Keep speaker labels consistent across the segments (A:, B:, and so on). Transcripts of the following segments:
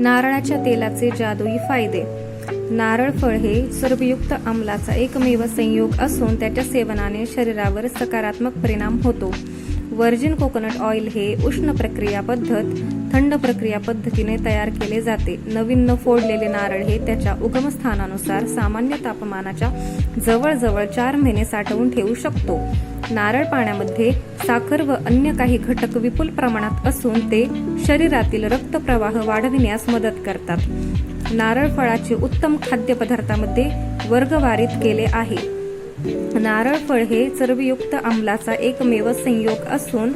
A: नारळाच्या तेलाचे जादुई फायदे. नारळ फळ हे चरबीयुक्त आम्लाचा एकमेव संयोग असून त्याच्या सेवनाने शरीरावर सकारात्मक परिणाम होतो. व्हर्जिन कोकोनट ऑइल हे उष्ण प्रक्रिया पद्धत थंड प्रक्रिया पद्धतीने तयार केले जाते. नवीन न फोडलेले नारळ हे त्याच्या उगमस्थानानुसार सामान्य तापमानाच्या जवळजवळ चार महिने साठवून ठेवू शकतो. नारळ पाण्यामध्ये साखर व अन्य काही घटक विपुल प्रमाणात असून ते शरीरातील रक्तप्रवाह वाढविण्यास मदत करतात. नारळ फळाचे उत्तम खाद्यपदार्थामध्ये वर्गवारीत केले आहे. नारळ फळ हे चरबीयुक्त आम्लाचा एकमेव संयोग असून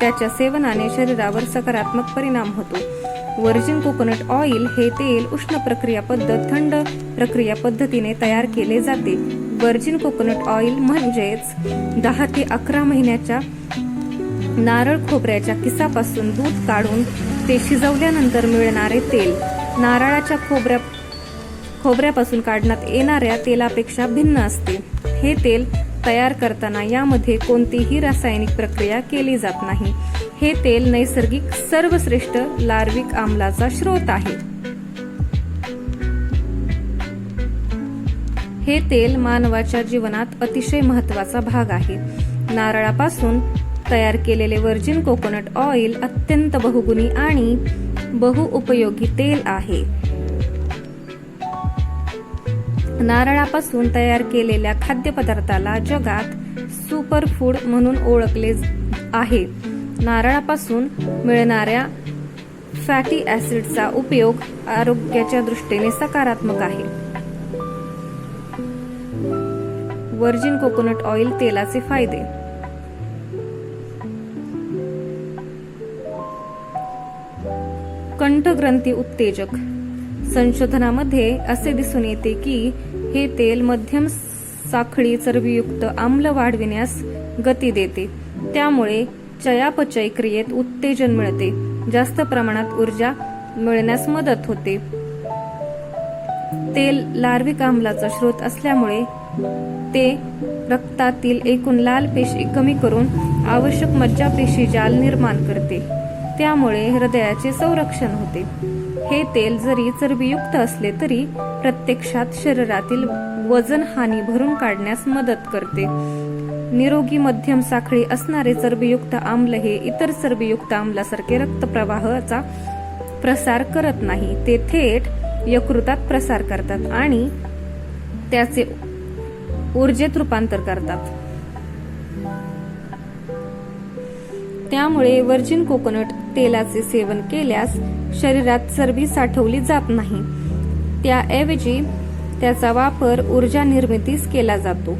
A: त्याच्या सेवनाने शरीरावर सकारात्मक परिणाम होतो. व्हर्जिन कोकोनट ऑइल हे तेल उष्ण प्रक्रिया पद्धत थंड प्रक्रिया पद्धतीने तयार केले जाते. व्हर्जिन कोकोनट ऑइल म्हणजेच दहा ते अकरा महिन्याच्या नारळ खोबऱ्याच्या किसापासून दूध काढून ते शिजवल्यानंतर मिळणारे तेल. नारळाच्या खोबऱ्या खोबऱ्यापासून काढण्यात येणाऱ्या तेलापेक्षा भिन्न असते. हे तेल तयार करताना यामध्ये कोणतीही रासायनिक प्रक्रिया केली जात नाही. हे तेल नैसर्गिक सर्वश्रेष्ठ लार्विक आम्लाचा स्रोत आहे. हे तेल मानवाच्या जीवनात अतिशय महत्त्वाचा भाग आहे. नारळापासून तयार केलेले व्हर्जिन कोकोनट ऑइल अत्यंत बहुगुणी आणि बहुउपयोगी तेल आहे. नारळापासून तयार केलेल्या खाद्यपदार्थाला जगात सुपर फूड म्हणून ओळखले आहे. नारळापासून मिळणाऱ्या फॅटी ऍसिडचा उपयोग आरोग्याच्या दृष्टीने सकारात्मक आहे. व्हर्जिन कोकोनट ऑइल तेलाचे फायदे. कंठग्रंथी उत्तेजक. संशोधनामध्ये असे दिसून येते की हे तेल मध्यम साखळी चरबीयुक्त आम्ल वाढविण्यास गती देते. त्यामुळे चयापचय क्रियेत उत्तेजन मिळते. जास्त प्रमाणात ऊर्जा मिळण्यास मदत होते. तेल लार्विक आम्लाचा स्रोत असल्यामुळे ते रक्तातील एकूण लाल पेशी कमी करून आवश्यक मज्जा पेशी जाल निर्माण करते. त्यामुळे हृदयाचे संरक्षण होते. हे तेल जरी चरबीयुक्त असले तरी प्रत्यक्षात शरीरातील वजन हानी भरून काढण्यास मदत करते. निरोगी मध्यम साखळी असणारे चरबीयुक्त आम्ल हे इतर चरबीयुक्त आम्लासारखे रक्तप्रवाहाचा प्रसार करत नाही ते थेट यकृतात प्रसार करतात आणि त्याचे ऊर्जेत रूपांतर करतात. त्यामुळे व्हर्जिन कोकोनट तेलाचे सेवन केल्यास शरीरात चरबी साठवली जात नाही. त्याऐवजी त्याचा वापर ऊर्जा निर्मितीस केला जातो.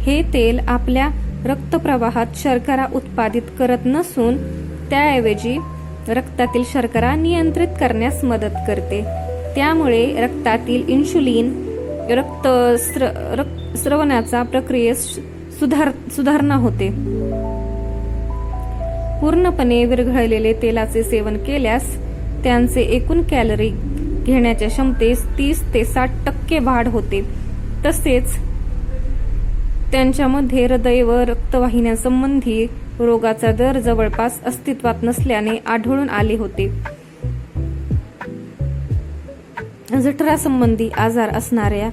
A: हे तेल आपल्या रक्तप्रवाहात शर्करा उत्पादित करत नसून त्याऐवजी रक्तातील शर्करा नियंत्रित करण्यास मदत करते. त्यामुळे रक्तातील इन्शुलिन रक्त स्र रक, स्रवणाचा प्रक्रियेस सुधार सुधारणा होते. पूर्णपणे विरघळलेले तेलाचे सेवन केल्यास त्यांचे एकूण कॅलरी घेण्याच्या क्षमतेस तीस ते साठ टक्के वाढ होते. तसेच त्यांच्यामध्ये हृदय व रक्तवाहिन्यांसंबंधी रोगाचा दर जवळपास अस्तित्वात नसल्याने आढळून आले होते. जठरासंबंधी आजार असणाऱ्या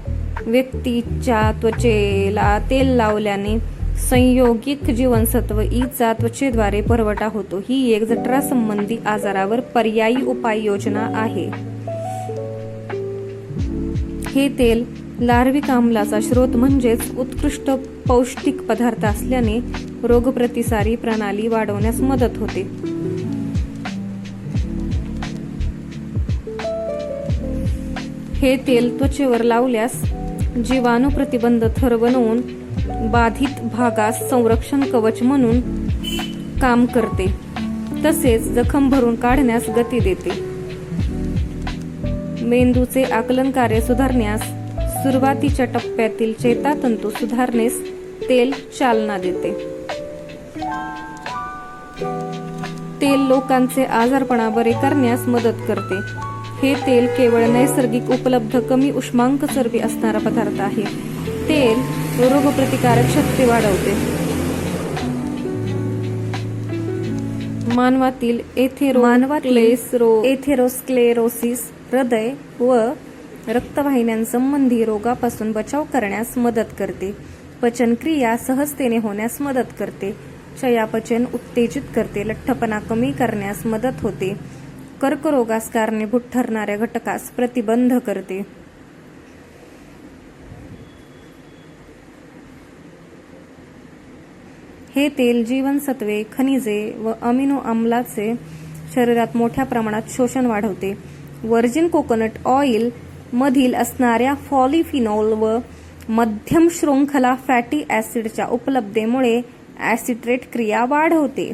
A: व्यक्तीच्या त्वचेला तेल लावल्याने संयोगिक जीवनसत्व ईचा त्वचेद्वारे पुरवठा होतो. ही एक जठरासंबंधी आजारावर पर्यायी उपाययोजना आहे. हे तेल लार्विक आम्लाचा स्रोत म्हणजेच उत्कृष्ट पौष्टिक पदार्थ असल्याने रोगप्रतिसारी प्रणाली वाढवण्यास मदत होते. हे तेल त्वचेवर लावल्यास जीवाणू प्रतिबंध थर बनवून बाधित भागास संरक्षण कवच म्हणून काम करते. तसेच जखम भरून काढण्यास गती देते. मेंदूचे आकलन कार्य सुधारण्यास सुरुवातीच्या टप्प्यातील चेतातंतू सुधारण्यास तेल चालना देते. तेल लोकांचे आजारपणा बरे करण्यास मदत करते. हे तेल केवळ नैसर्गिक उपलब्ध कमी उष्मांक चरबी असणारा पदार्थ आहे. तेल रोगप्रतिकारक शक्ती वाढवते. मानवातील एथेरो
B: मानवातील
A: क्लेसरो एथेरोस्क्लेरोसिस हृदय व रक्तवाहिन्यांसंबंधी रोगापासून बचाव करण्यास मदत करते. पचनक्रिया सहजतेने होण्यास मदत करते. चयापचन उत्तेजित करते. लठ्ठपणा कमी करण्यास मदत होते. कर्करोगास कारणीभूत ठरणाऱ्या घटकास प्रतिबंध करते. हे तेल जीवनसत्वे खनिजे व अमिनो आम्लाचे शरीरात मोठ्या प्रमाणात शोषण वाढवते. व्हर्जिन कोकोनट ऑइल मधील असणाऱ्या फॉलिफिनॉल व मध्यम शृंखला फॅटी ॲसिडच्या उपलब्धेमुळे ॲसिट्रेट क्रिया वाढवते.